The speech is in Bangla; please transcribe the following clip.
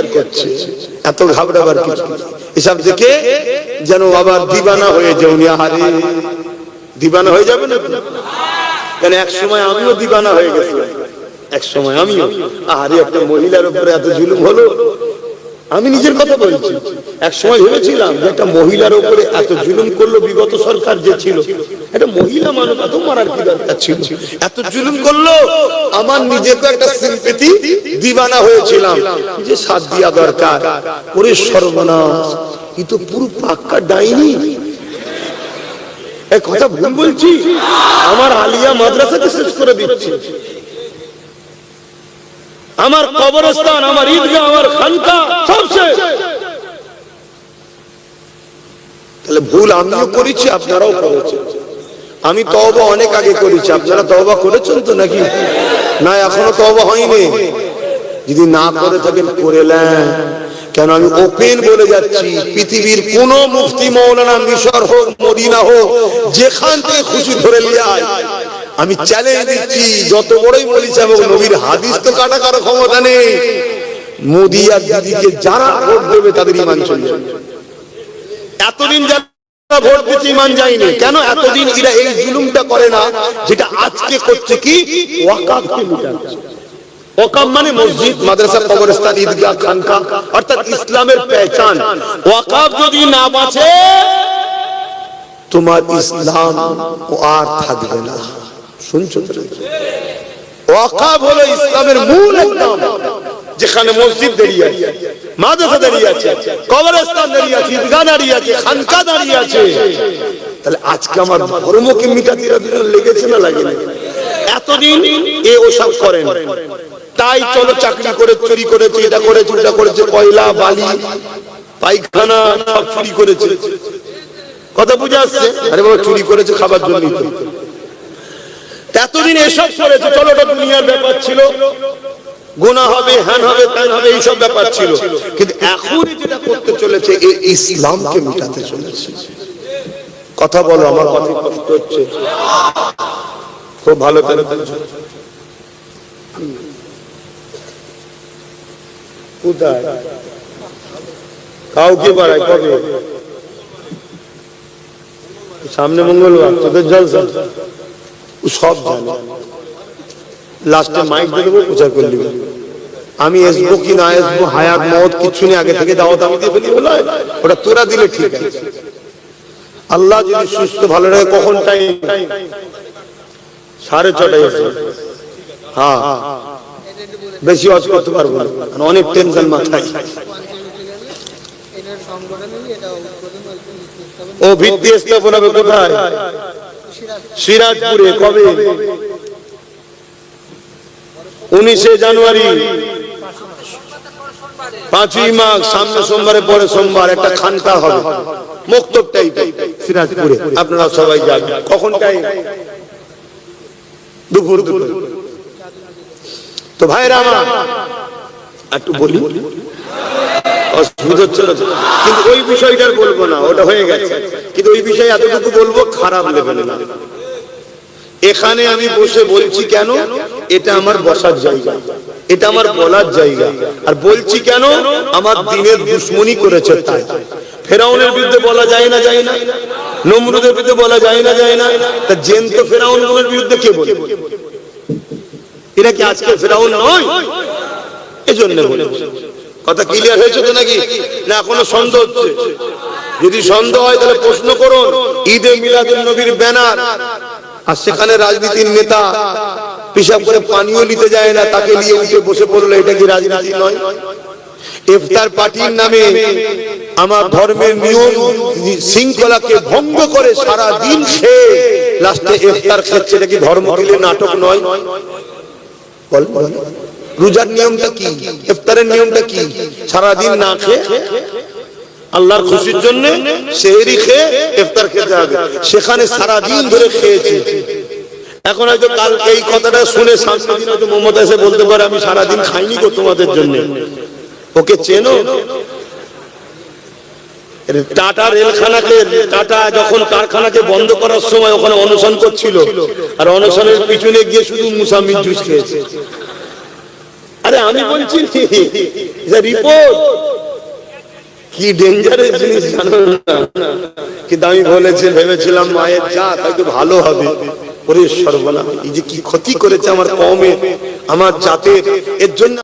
আর করছে। এত ঘাবড়াবার কিছু। এসব দেখে যেন আবার দিবানা হয়ে যাও আহারে। দিবানা হয়ে যাবে না কেন এক সময় আমিও দিবানা হয়ে গেছি এক সময় আমিও। আহারে, একটা মহিলার উপরে এত জুলুম হলো। আমি নিজের কথা বলছি। এক সময় ভেবেছিলাম যে একটা মহিলার উপরে এত জুলুম করল বিগত সরকার যে ছিল, একটা মহিলা মানুষ এত মারার কি দরকার ছিল? এত জুলুম করল, আমার নিজেকে একটা সিম্পেথি দিবানা হয়েছিলাম, যে সাথ দিয়া দরকার। ওরে সর্বনাশ, ই তো পুরো পাক্কা ডাইনি। এই কথা ভুল বলছি? আমার আলিয়া মাদ্রাসাকে শেষ করে দিচ্ছে। আমার কবরস্থান, আমার ঈদগাহ, আমার খানকা সব তাহলে ভুল আমিও করেছি, আপনারাও করেছেন। আমি তওবা অনেক আগে করেছি, আপনারা তওবা করেছেন তো নাকি? না, এখনও তওবা হয়নি। যদি না করে থাকেন, করে কেন, আমি ওপেন বলে যাচ্ছি, পৃথিবীর কোন মুফতি মৌলানা মিশর হোক, মদিনা হোক, যেখান থেকে খুশি ধরে নিয়ে আয়। আমি চ্যালেঞ্জ দিচ্ছি, যত বড়ই বলিস এবং নবীর হাদিস তো কাটা কারও ক্ষমতা নেই। মোদি আর দিদিকে যারা ভোট দেবে, তাদের ইমান চলে। এতদিন যারা ভোট দিচ্ছে, ইমান যায়নি। কেন? এতদিন এরা এই জুলুমটা করে না, যেটা আজকে করছে কি? ওকাম মানে মসজিদ, মাদ্রাসা, কবরস্থান, ঈদগাহ খানকা অর্থাৎ ইসলামের পেহচান। ওয়াকাফ যদি না বাঁচে, তোমার ইসলাম আর থাকবে না। শুনছো? হলো ইসলামের মূল যেখানে মসজিদ দাঁড়িয়ে আছে, মাদ্রাসা দাঁড়িয়ে আছে, কবরস্থান দাঁড়িয়ে আছে, ঈদগাহ দাঁড়িয়ে আছে, খানকা দাঁড়িয়ে আছে। তাহলে আজকে আমার মিটাতে লেগেছে না এতদিন এ ওসব করেন। তাই চলো চাকরি করে, চুরি করেছে, এটা করেছে এটা করেছে, কয়লা, বালি, পায়খানা, সব চুরি করেছে। কথা বুঝে আসছে? আরে বাবা, চুরি করেছে, খাবার জন্যই তো। এতদিন এসব করেছে, চলো দুনিয়ার ব্যাপার ছিল। গুণা হবে হ্যান হবে হবে, এইসব ব্যাপার ছিল। কিন্তু এখন যেটা করতে চলেছে ইসলামকে মিটাতে চলেছে। কথা বলো, আমার কষ্ট হচ্ছে। খুব ভালো করে কাউকে বাড়ায় কবে? সামনে মঙ্গলবার, তোদের জলসা। সব জানে। লাস্টে মাইক দিয়ে দেবো, প্রচার করে দিবে। আমি আসব কি না আসব হায়াত মত কিছু নেই, আগে থেকে দাওয়াত আমি ফেলি বলে ওটা তোরা দিলে ঠিক আছে। আল্লাহ যদি সুস্থ, ভালো রাখে, কখন টাইম সাড়ে ছটায় হ্যাঁ। বেশি অজ করতে পারব না অনেক টেনশন মাথায়। ও ভিত্তি স্থাপন হবে কোথায়? সিরাজপুরে কবে? উনিশে জানুয়ারি। পাঁচই মাঘ সামনে সোমবারে পরে সোমবার একটা খানকা হবে। মুক্তব টাইপ সিরাজপুরে। আপনারা সবাই যাবেন কখন টাইম দুপুর দুপুর। তো ভাইরা আমার একটু বলি। অসুবিধা কিন্তু ওই বলব না, ওটা হয়ে গেছে। কিন্তু ওই বিষয়ে এতটুকু বলব, খারাপ না। এখানে আমি বসে বলছি কেন? এটা আমার বসার জায়গা। এটা আমার বলার জায়গা। আর বলছি কেন? আমার দিনের দুশ্মনী করেছে তাই। ফেরাউনের বিরুদ্ধে বলা যায় না যায় না। নমরুদের বিরুদ্ধে বলা যায় না যায় না। তা জেন তো ফেরাউন বিরুদ্ধে কে বলে এরা কি আজকে ফেরাউন নয়? এজন্য বলেছে কথা ক্লিয়ার হয়েছে তো নাকি? না, এখনও সন্দেহ হচ্ছে। যদি সন্দেহ হয়, তাহলে প্রশ্ন করুন। ঈদে মিলাদুল নবীর ব্যানার। আর সেখানে রাজনীতির নেতা পিসাব করে পানিও নিতে যায় না, তাকে নিয়ে উঠে বসে পড়ল, এটা কি রাজনীতি নয়? ইফতার পার্টির নামে আমার ধর্মের নিয়ম শৃঙ্খলাকে ভঙ্গ করে সারা দিন খেয়ে লাস্টে ইফতার খাচ্ছে, এটা কি ধর্ম নাটক নয়? বল বল। রোজার নিয়মটা কি? ইফতারের নিয়মটা কি? সারাদিন না খেয়ে আল্লাহর খুশির জন্য সেহরি খেয়ে ইফতার খেতে হবে। সেখানে সারাদিন ধরে খেয়েছে। এখন হয়তো কাল এই কথাটা শুনে সামনে দিন হয়তো মমতা এসে বলতে পারে, আমি সারাদিন খাইনি গো তোমাদের জন্য। ওকে চেনো? টাটা রেলখানাকে, টাটা যখন কারখানাকে বন্ধ করার সময় ওখানে অনশন করছিল। আর অনশনের পিছনে গিয়ে শুধু মুসাম্মির জুস খেয়েছে। আরে আমি বলছি রিপোর্ট কি ডেঞ্জারের জিনিস জানো কিন্তু আমি বলেছি, ভেবেছিলাম মায়ের যা হয়তো ভালো হবে। ওরে সর্বনা এই যে কি ক্ষতি করেছে আমার কমে আমার জাতের, এর জন্য